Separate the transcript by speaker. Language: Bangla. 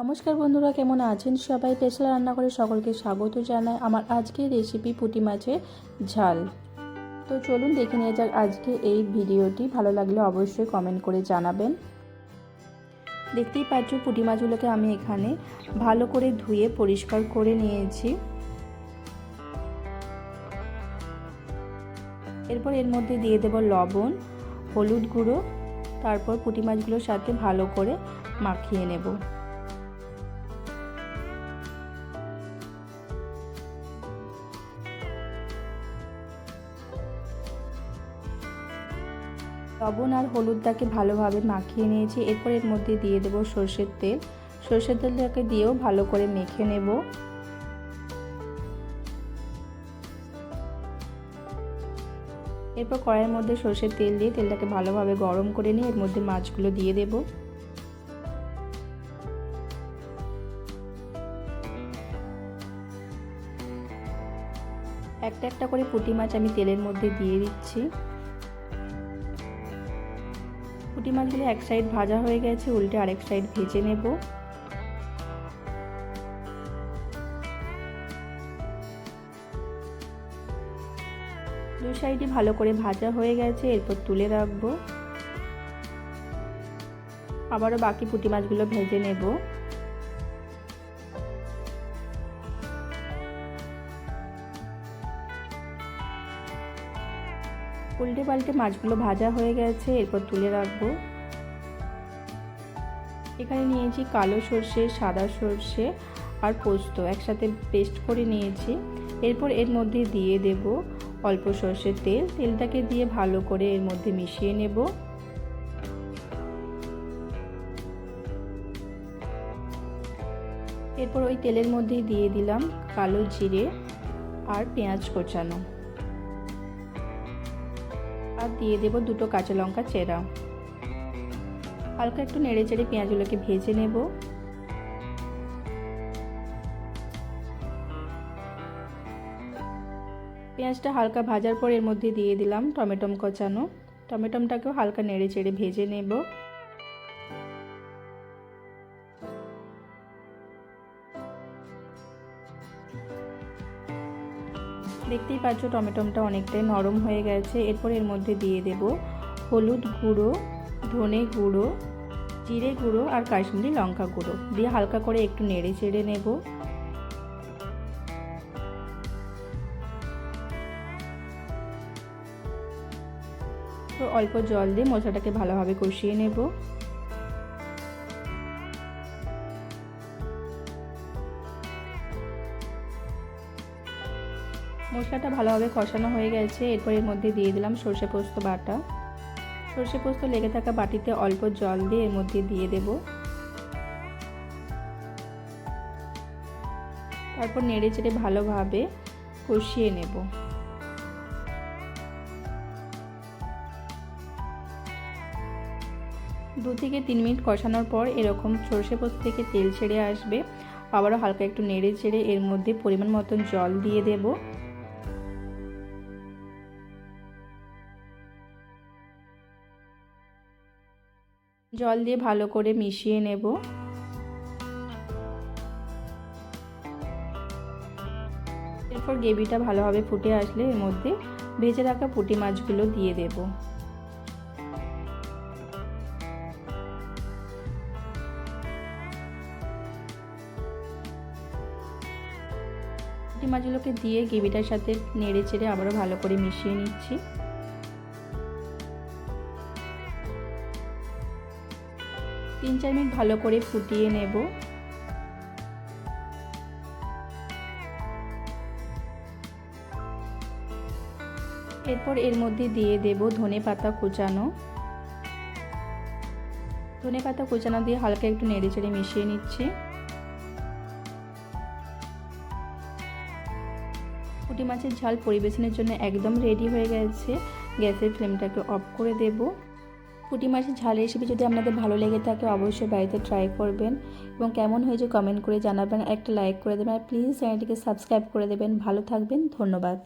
Speaker 1: নমস্কার বন্ধুরা, কেমন আছেন সবাই? পেছলা রান্না করে সকলকে স্বাগত জানাই আমার আজকের রেসিপি পুঁটি মাছের ঝাল। তো চলুন দেখে নিয়ে যাক আজকে এই ভিডিওটি। ভালো লাগলে অবশ্যই কমেন্ট করে জানাবেন। দেখতেই পাচ্ছ পুঁটি মাছগুলোকে আমি এখানে ভালো করে ধুয়ে পরিষ্কার করে নিয়েছি। এরপর এর মধ্যে দিয়ে দেব লবণ, হলুদ গুঁড়ো, তারপর পুঁটি মাছগুলোর সাথে ভালো করে মাখিয়ে নেব। লবণ আর হলুদটাকে ভালোভাবে মাখিয়ে নিয়েছি। এরপর এর মধ্যে দিয়ে দেবো সর্ষের তেল। সর্ষের তেলটাকে দিয়েও ভালো করে মেখে নেব। এরপর কড়াইয়ের মধ্যে সর্ষের তেল দিয়ে তেলটাকে ভালোভাবে গরম করে নিয়ে এর মধ্যে মাছগুলো দিয়ে দেব। একটা একটা করে পুঁটি মাছ আমি তেলের মধ্যে দিয়ে দিচ্ছি। পুঁটি মাছগুলো এক সাইড ভাজা হয়ে গেছে, উল্টে আরেক সাইড ভেজে নেব। দু সাইডই ভালো করে ভাজা হয়ে গেছে, এরপর তুলে রাখব। আবারও বাকি পুঁটি মাছগুলো ভেজে নেব। উল্টে পাল্টে মাছগুলো ভাজা হয়ে গেছে, এরপর তুলে রাখব। এখানে নিয়েছি কালো সর্ষে, সাদা সর্ষে আর পোস্ত, একসাথে পেস্ট করে নিয়েছি। এরপর এর মধ্যে দিয়ে দেব অল্প সর্ষের তেল। তেলটাকে দিয়ে ভালো করে এর মধ্যে মিশিয়ে নেব। এরপর ওই তেলের মধ্যে দিয়ে দিলাম কালো জিরে আর পেঁয়াজ কোচানো। আর দিয়ে দেব দুটো কাঁচা লঙ্কা চেরা। হালকা একটু নেড়ে চেড়ে পেঁয়াজগুলোকে ভেজে নেব। পেঁয়াজটা হালকা ভাজার পর এর মধ্যে দিয়ে দিলাম টমেটম কচানো। টমেটমটাকেও হালকা নেড়ে চেড়ে ভেজে নেব। দেখতেই পাচ্ছ টমেটোমটা অনেকটাই নরম হয়ে গেছে। এরপর এর মধ্যে দিয়ে দেব হলুদ গুঁড়ো, ধনে গুঁড়ো, জিরে গুঁড়ো আর কাশ্মীরি লঙ্কা গুঁড়ো। দিয়ে হালকা করে একটু নেড়ে চেড়ে নেব। অল্প জল দিয়ে মশলাটাকে ভালোভাবে কষিয়ে নেব। মশলাটা ভালোভাবে কষানো হয়ে গেছে। এরপর এর মধ্যে দিয়ে দিলাম সর্ষে পোস্ত বাটা। সর্ষে পোস্ত লেগে থাকা বাটিতে অল্প জল দিয়ে এর মধ্যে দিয়ে দেব। তারপর নেড়ে চেড়ে ভালোভাবে কষিয়ে নেব। দু থেকে তিন মিনিট কষানোর পর এরকম সর্ষে পোস্ত থেকে তেল ছেড়ে আসবে। আবারও হালকা একটু নেড়ে চেড়ে এর মধ্যে পরিমাণ মতন জল দিয়ে দেবো। জল দিয়ে ভালো করে মিশিয়ে নেব। এরপর গ্রেভিটা ভালোভাবে ফুটে আসলে এর মধ্যে ভেজে রাখা পুঁটি মাছগুলো দিয়ে দেব। পুঁটি মাছগুলোকে দিয়ে গ্রেভিটার সাথে নেড়ে চেড়ে আবারও ভালো করে মিশিয়ে নিচ্ছি। তিন চার মিনিট ভালো করে ফুটিয়ে নেব। এরপর এর মধ্যে দিয়ে দেব ধনে পাতা কুচানো। ধনে পাতা কুচানো দিয়ে হালকা একটু নেড়ে চেড়ে মিশিয়ে নিচ্ছি। পুঁটি মাছের ঝাল পরিবেশনের জন্য একদম রেডি হয়ে গেছে। গ্যাসের ফ্লেমটাকে অফ করে দেবো। পুঁটি মাছের ঝাল রেসিপি যদি আপনাদের ভালো লেগে থাকে, অবশ্যই বাড়িতে ট্রাই করবেন। এবং কেমন হয়েছে কমেন্ট করে জানাবেন, একটা লাইক করে দেবেন। আর প্লিজ চ্যানেলটিকে সাবস্ক্রাইব করে দেবেন। ভালো থাকবেন, ধন্যবাদ।